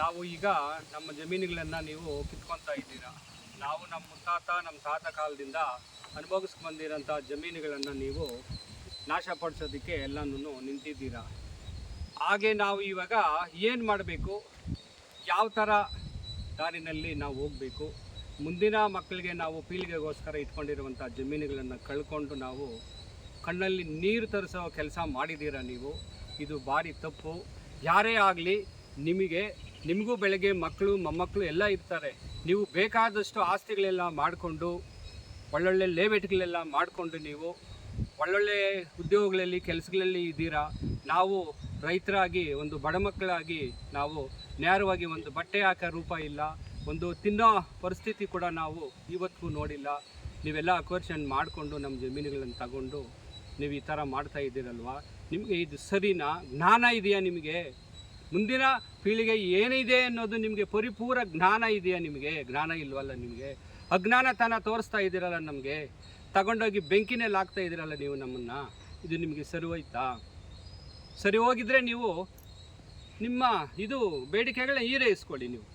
ನಾವು ಈಗ ನಮ್ಮ ಜಮೀನುಗಳನ್ನು ನೀವು ಕಿತ್ಕೊತಾ ಇದ್ದೀರಾ? ನಾವು ನಮ್ಮ ಮುತ್ತಾತ ನಮ್ಮ ತಾತ ಕಾಲದಿಂದ ಅನುಭವಿಸ್ಕೊಂಡು ಬಂದಿರೋಂಥ ಜಮೀನುಗಳನ್ನು ನೀವು ನಾಶಪಡಿಸೋದಕ್ಕೆ ಎಲ್ಲನೂ ನಿಂತಿದ್ದೀರಾ? ಹಾಗೆ ನಾವು ಇವಾಗ ಏನು ಮಾಡಬೇಕು? ಯಾವ ಥರ ದಾರಿನಲ್ಲಿ ನಾವು ಹೋಗಬೇಕು? ಮುಂದಿನ ಮಕ್ಕಳಿಗೆ ನಾವು ಪೀಳಿಗೆಗೋಸ್ಕರ ಇಟ್ಕೊಂಡಿರುವಂಥ ಜಮೀನುಗಳನ್ನು ಕಳ್ಕೊಂಡು ನಾವು ಕಣ್ಣಲ್ಲಿ ನೀರು ತರಿಸೋ ಕೆಲಸ ಮಾಡಿದ್ದೀರಾ ನೀವು? ಇದು ಭಾರಿ ತಪ್ಪು. ಯಾರೇ ಆಗಲಿ ನಿಮಗೆ ನಿಮಗೂ ಬೆಳಗ್ಗೆ ಮಕ್ಕಳು, ಮೊಮ್ಮಕ್ಕಳು ಎಲ್ಲ ಇರ್ತಾರೆ. ನೀವು ಬೇಕಾದಷ್ಟು ಆಸ್ತಿಗಳೆಲ್ಲ ಮಾಡಿಕೊಂಡು, ಒಳ್ಳೊಳ್ಳೆ ಲೇಬೇಟ್ಗಳೆಲ್ಲ ಮಾಡಿಕೊಂಡು ನೀವು ಒಳ್ಳೊಳ್ಳೆ ಉದ್ಯೋಗಗಳಲ್ಲಿ, ಕೆಲಸಗಳಲ್ಲಿ ಇದ್ದೀರಾ? ನಾವು ರೈತರಾಗಿ, ಒಂದು ಬಡ ಮಕ್ಕಳಾಗಿ ನಾವು ನೇರವಾಗಿ ಒಂದು ಬಟ್ಟೆ ಹಾಕೋ ರೂಪ ಇಲ್ಲ. ಒಂದು ತಿನ್ನೋ ಪರಿಸ್ಥಿತಿ ಕೂಡ ನಾವು ಇವತ್ತಿಗೂ ನೋಡಿಲ್ಲ. ನೀವೆಲ್ಲ ಅಕ್ವರ್ಷನ್ ಮಾಡಿಕೊಂಡು ನಮ್ಮ ಜಮೀನುಗಳನ್ನು ತಗೊಂಡು ನೀವು ಈ ಥರ ಮಾಡ್ತಾ ಇದ್ದೀರಲ್ವಾ? ನಿಮಗೆ ಇದು ಸರಿನಾ? ಜ್ಞಾನ ಇದೆಯಾ ನಿಮಗೆ? ಮುಂದಿನ ಪೀಳಿಗೆ ಏನಿದೆ ಅನ್ನೋದು ನಿಮಗೆ ಪರಿಪೂರ್ಣ ಜ್ಞಾನ ಇದೆಯಾ ನಿಮಗೆ? ಜ್ಞಾನ ಇಲ್ವಲ್ಲ ನಿಮಗೆ? ಅಜ್ಞಾನತನ ತೋರಿಸ್ತಾ ಇದ್ದೀರಲ್ಲ ನಮಗೆ? ತಗೊಂಡೋಗಿ ಬೆಂಕಿನಲ್ಲಿ ಹಾಕ್ತಾ ಇದ್ದೀರಲ್ಲ ನೀವು ನಮ್ಮನ್ನು? ಇದು ನಿಮಗೆ ಸರಿ ಹೋಯ್ತಾ ಸರಿ ಹೋಗಿದ್ರೆ ನೀವು ನಿಮ್ಮ ಇದು ಬೇಡಿಕೆಗಳನ್ನ ಈಡೇರಿಸ್ಕೊಳ್ಳಿ ನೀವು.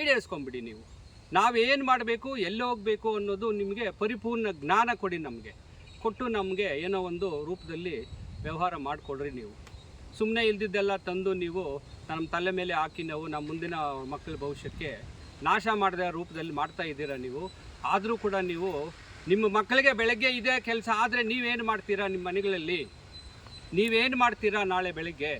ಈಡೇರಿಸ್ಕೊಂಬಿಡಿ ನೀವು. ನಾವೇನು ಮಾಡಬೇಕು, ಎಲ್ಲಿ ಹೋಗಬೇಕು ಅನ್ನೋದು ನಿಮಗೆ ಪರಿಪೂರ್ಣ ಜ್ಞಾನ ಕೊಡಿ ನಮಗೆ. ಕೊಟ್ಟು ನಮಗೆ ಏನೋ ಒಂದು ರೂಪದಲ್ಲಿ ವ್ಯವಹಾರ ಮಾಡಿಕೊಡ್ರಿ ನೀವು. ಸುಮ್ಮನೆ ಇಲ್ದಿದ್ದೆಲ್ಲ ತಂದು ನೀವು ನಮ್ಮ ತಲೆ ಮೇಲೆ ಹಾಕಿ ನಾವು ನಮ್ಮ ಮುಂದಿನ ಮಕ್ಕಳ ಭವಿಷ್ಯಕ್ಕೆ ನಾಶ ಮಾಡಿದ ರೂಪದಲ್ಲಿ ಮಾಡ್ತಾ ಇದ್ದೀರಾ ನೀವು? ಆದರೂ ಕೂಡ ನೀವು ನಿಮ್ಮ ಮಕ್ಕಳಿಗೆ ಬೆಳಗ್ಗೆ ಇದೇ ಕೆಲಸ ಆದರೆ ನೀವೇನು ಮಾಡ್ತೀರಾ ನಿಮ್ಮ ಮನೆಗಳಲ್ಲಿ? ನೀವೇನು ಮಾಡ್ತೀರಾ ನಾಳೆ ಬೆಳಗ್ಗೆ?